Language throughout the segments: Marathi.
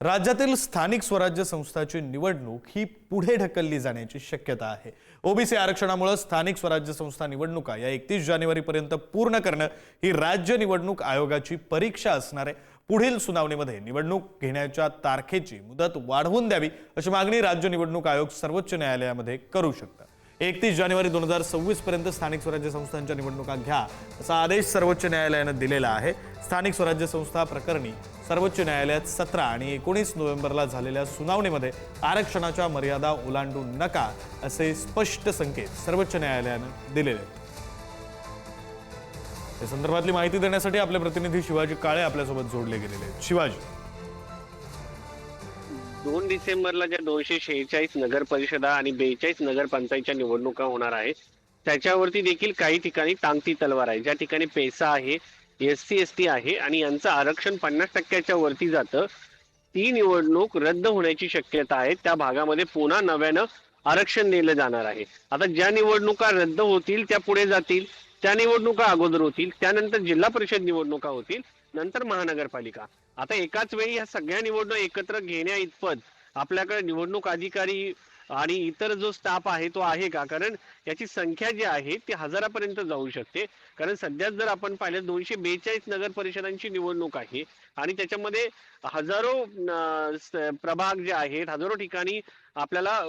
राज्यातील स्थानिक स्वराज्य संस्थाची निवडणूक ही पुढे ढकलली जाण्याची शक्यता आहे. ओबीसी आरक्षणामुळे स्थानिक स्वराज्य संस्था निवडणुका या एकतीस जानेवारीपर्यंत पूर्ण करणं ही राज्य निवडणूक आयोगाची परीक्षा असणार आहे. पुढील सुनावणीमध्ये निवडणूक घेण्याच्या तारखेची मुदत वाढवून द्यावी अशी मागणी राज्य निवडणूक आयोग सर्वोच्च न्यायालयामध्ये करू शकतात एकतीस जानेवारी दोन हजार सव्वीस पर्यंत स्थानिक स्वराज्य संस्थांच्या निवडणुका घ्या असा आदेश सर्वोच्च न्यायालयानं दिलेला आहे. स्थानिक स्वराज्य संस्था प्रकरणी सर्वोच्च न्यायालयात सतरा आणि एकोणीस नोव्हेंबरला झालेल्या सुनावणीमध्ये आरक्षणाच्या मर्यादा ओलांडू नका असे स्पष्ट संकेत सर्वोच्च न्यायालयानं दिलेले आहेत. या संदर्भातली माहिती देण्यासाठी आपले प्रतिनिधी शिवाजी काळे आपल्यासोबत जोडले गेलेले आहेत. शिवाजी. दोन डिसेंबरला ज्या दोनशे शेहेचाळीस नगर परिषदा आणि बेचाळीस नगरपंचायतच्या निवडणुका होणार आहेत त्याच्यावरती देखील काही ठिकाणी टांगती तलवार आहे. ज्या ठिकाणी पैसा आहे एस सी एस टी आहे आणि यांचं आरक्षण पन्नास टक्क्याच्या वरती जातं. ती निवडणूक रद्द होण्याची शक्यता आहे. त्या भागामध्ये पुन्हा नव्यानं आरक्षण दिलं जाणार आहे. आता ज्या निवडणुका रद्द होतील त्या पुढे जातील. त्या निवडणुका अगोदर होतील. त्यानंतर जिल्हा परिषद निवडणुका होतील. नंतर महानगरपालिका. आता एकाच वेळी ह्या सगळ्या निवडणूक एकत्र घेण्या इतपत आपल्याकडे निवडणूक अधिकारी आणि इतर जो स्टाफ आहे तो आहे का? कारण याची संख्या जी आहे ती हजारापर्यंत जाऊ शकते. कारण सध्या जर आपण पाहिलं दोनशे बेचाळीस नगर परिषदांची निवडणूक आहे. आणि त्याच्यामध्ये हजारो प्रभाग जे आहेत हजारो ठिकाणी आपल्याला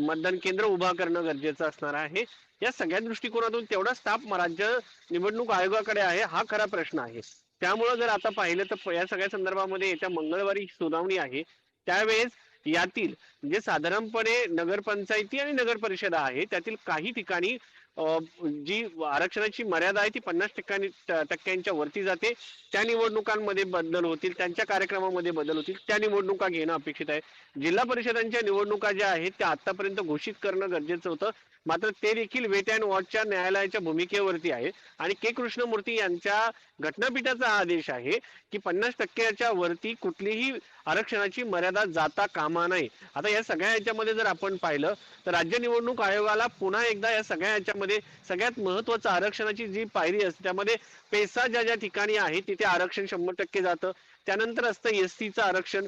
मतदान केंद्र उभा करणं गरजेचं असणार आहे. या सगळ्या दृष्टिकोनातून तेवढा स्टाफ राज्य निवडणूक आयोगाकडे आहे हा खरा प्रश्न आहे. त्यामुळं जर आता पाहिलं तर या सगळ्या संदर्भामध्ये येत्या मंगळवारी सुनावणी आहे. त्यावेळेस यातील म्हणजे साधारणपणे नगरपंचायती आणि नगर परिषदा आहे त्यातील काही ठिकाणी जी आरक्षणाची मर्यादा आहे ती पन्नास टक्क्यांनी टक्क्यांच्या वरती जाते. त्या निवडणुकांमध्ये बदल होतील त्यांच्या कार्यक्रमामध्ये बदल होतील त्या निवडणुका घेणं अपेक्षित आहे. जिल्हा परिषदांच्या निवडणुका ज्या आहेत त्या आतापर्यंत घोषित करणं गरजेचं होतं. मात्र ते देखील वेट अँड वॉचच्या न्यायालयाच्या भूमिकेवरती आहे. आणि के. कृष्णमूर्ती यांच्या घटनापीठाचा आदेश आहे की पन्नास टक्क्याच्या वरती कुठलीही आरक्षणाची मर्यादा जाता कामा नये. आता या सगळ्या याच्यामध्ये जर आपण पाहिलं तर राज्य निवडणूक आयोगाला पुन्हा एकदा या सगळ्या मध्ये सगळ्यात महत्वाचं आरक्षणाची जी पायरी असते त्यामध्ये पैसा ज्या ज्या ठिकाणी आहे तिथे आरक्षण शंभर टक्के जातं. त्यानंतर असतं एस टीचं आरक्षण.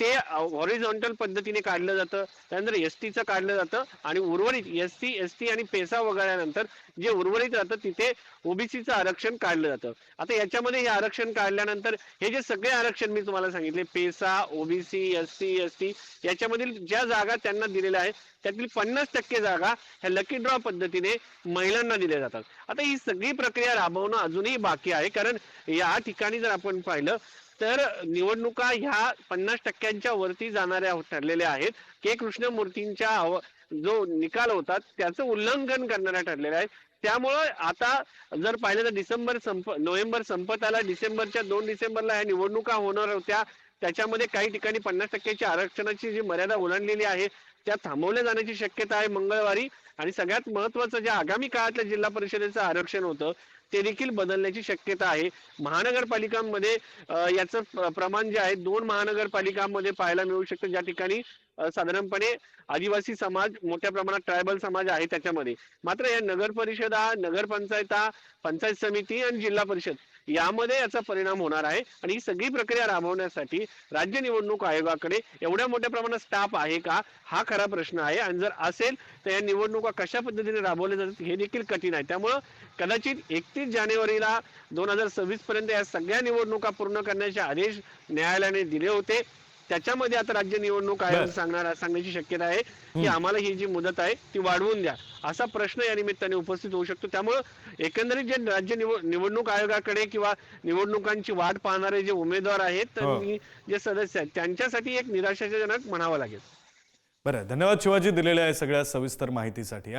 ते हॉरिझॉन्टल पद्धतीने काढलं जातं त्यानंतर एस टीचं काढलं जातं आणि उर्वरित एस टी एस टी आणि पेसा वगळल्यानंतर जे उर्वरित राहतं तिथे ओबीसीचं आरक्षण काढलं जातं. आता याच्यामध्ये हे आरक्षण काढल्यानंतर हे जे सगळे आरक्षण मी तुम्हाला सांगितले PESA OBC S T S T याच्यामधील ज्या जागा त्यांना दिलेल्या आहेत त्यातील पन्नास टक्के जागा ह्या लकी ड्रॉ पद्धतीने महिलांना दिल्या जातात. आता ही सगळी प्रक्रिया राबवणं अजूनही बाकी आहे कारण या ठिकाणी जर आपण पाहिलं तर निवडणुका ह्या पन्नास टक्क्यांच्या वरती जाणाऱ्या ठरलेल्या आहेत. के. कृष्णमूर्तींच्या आव- जो निकाल होता त्याचं उल्लंघन करणाऱ्या ठरलेल्या आहेत. त्यामुळं आता जर पाहिलं तर डिसेंबर संप नोव्हेंबर संपत आला. डिसेंबरच्या दोन डिसेंबरला ह्या निवडणुका होणार होत्या. त्याच्यामध्ये काही ठिकाणी पन्नास टक्क्याची आरक्षणाची जी मर्यादा ओलांडलेली आहे त्या थांबवल्या जाण्याची शक्यता आहे मंगळवारी. आणि सगळ्यात महत्वाचं जे आगामी काळातल्या जिल्हा परिषदेचं आरक्षण होतं ते देखील बदलण्याची शक्यता आहे. महानगरपालिकांमध्ये याचं प्रमाण जे आहे दोन महानगरपालिकांमध्ये पाहायला मिळू शकतं. ज्या ठिकाणी साधारणपणे आदिवासी समाज मोठ्या प्रमाणात ट्रायबल समाज आहे त्याच्यामध्ये. मात्र या नगर परिषदा नगरपंचायता पंचायत समिती आणि जिल्हा परिषद यामध्ये याचा परिणाम होणार आहे. आणि ही सगळी प्रक्रिया राबवण्यासाठी राज्य निवडणूक आयोगाकडे एवढ्या मोठ्या प्रमाणात स्टाफ आहे का? हा खरा प्रश्न आहे. आणि जर असेल तर या निवडणुका कशा पद्धतीने राबवल्या जातात हे देखील कठीण आहे. त्यामुळं कदाचित एकतीस जानेवारीला दोन हजार सव्वीस पर्यंत या सगळ्या निवडणुका पूर्ण करण्याचे आदेश न्यायालयाने दिले होते. त्याच्यामध्ये आता राज्य निवडणूक आयोग. सांगणार सांगण्याची शक्यता आहे की आम्हाला ही जी मुदत आहे ती वाढवून द्या. असा प्रश्न या निमित्ताने उपस्थित होऊ शकतो. त्यामुळं एकंदरीत जे राज्य निव- निवडणूक आयोगाकडे किंवा निवडणुकांची वाट पाहणारे जे उमेदवार आहेत तर हो. जे सदस्य आहेत त्यांच्यासाठी एक निराशाजनक म्हणावं लागेल. बरं धन्यवाद शिवाजी दिलेल्या सगळ्या सविस्तर माहितीसाठी.